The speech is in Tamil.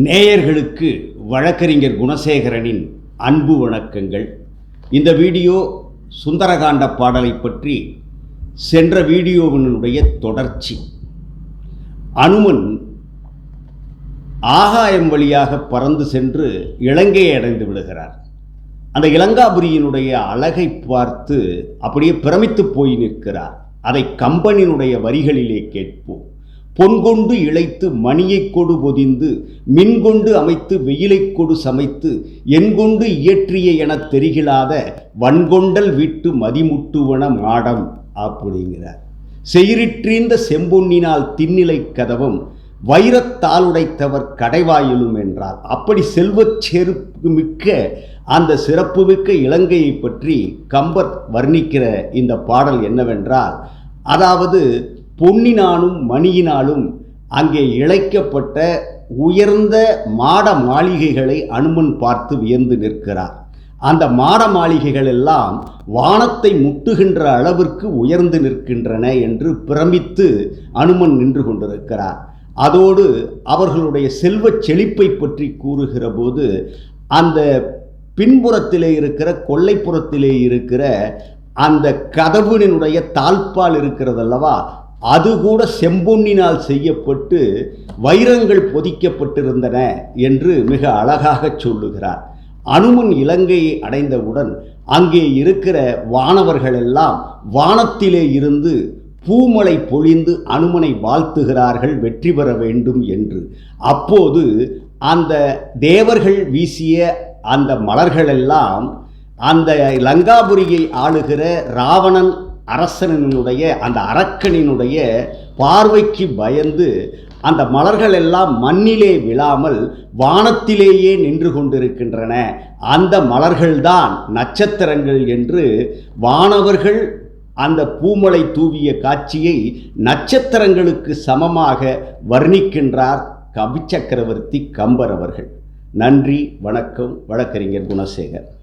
நேயர்களுக்கு வழக்கறிஞர் குணசேகரனின் அன்பு வணக்கங்கள். இந்த வீடியோ சுந்தரகாண்ட பாடலை பற்றி சென்ற வீடியோவினுடைய தொடர்ச்சி. அனுமன் ஆகாயம் வழியாக பறந்து சென்று இலங்கையை அடைந்து விடுகிறார். அந்த இலங்காபுரியினுடைய அழகை பார்த்து அப்படியே பிரமித்து போய் நிற்கிறார். அதை கம்பனினுடைய வரிகளிலே கேட்போம். பொன்கொண்டு இழைத்து மணியைக் கொடு பொதிந்து மின்கொண்டு அமைத்து வெயிலைக் கொடு சமைத்து என்கொண்டு இயற்றிய எனத் தெரிகிலாத வன்கொண்டல் விட்டு மதிமுட்டுவன மாடம் அப்படிங்கிறார். செயிரிற்றீந்த செம்பொன்னினால் திண்ணிலை கதவும் வைரத்தால் உடைத்தவர் கடைவாயிலும் என்றார். அப்படி செல்வச் செருப்பு மிக்க அந்த சிறப்புமிக்க இலங்கையை பற்றி கம்பர் வர்ணிக்கிற இந்த பாடல் என்னவென்றால் அதாவது பொன்னினாலும் மணியினாலும் அங்கே இழைக்கப்பட்ட உயர்ந்த மாட மாளிகைகளை அனுமன் பார்த்து வியந்து நிற்கிறார். அந்த மாட மாளிகைகள் எல்லாம் வானத்தை முட்டுகின்ற அளவிற்கு உயர்ந்து நிற்கின்றன என்று பிரமித்து அனுமன் நின்று கொண்டிருக்கிறார். அதோடு அவர்களுடைய செல்வச் செழிப்பை பற்றி கூறுகிற போது அந்த பின்புறத்திலே இருக்கிற கொல்லைப்புறத்திலே இருக்கிற அந்த கதவுனினுடைய தாழ்பால் இருக்கிறதல்லவா? அது கூட செம்பொன்னினால் செய்யப்பட்டு வைரங்கள் பொதிக்கப்பட்டிருந்தன என்று மிக அழகாக சொல்லுகிறார். அனுமன் இலங்கையை அடைந்தவுடன் அங்கே இருக்கிற வானவர்கள் எல்லாம் வானத்திலே இருந்து பூமலை பொழிந்து அனுமனை வாழ்த்துகிறார்கள் வெற்றி பெற வேண்டும் என்று. அப்போது அந்த தேவர்கள் வீசிய அந்த மலர்களெல்லாம் அந்த லங்காபுரியை ஆளுகிற ராவணன் அரசனினுடைய அந்த அரக்கனினுடைய பார்வைக்கு பயந்து அந்த மலர்கள் எல்லாம் மண்ணிலே விழாமல் வானத்திலேயே நின்று கொண்டிருக்கின்றன. அந்த மலர்கள்தான் நட்சத்திரங்கள் என்று வானவர்கள் அந்த பூமலை தூவிய காட்சியை நட்சத்திரங்களுக்கு சமமாக வர்ணிக்கின்றார் கவிச்சக்கரவர்த்தி கம்பர் அவர்கள். நன்றி வணக்கம் வழக்கறிஞர் குணசேகர்.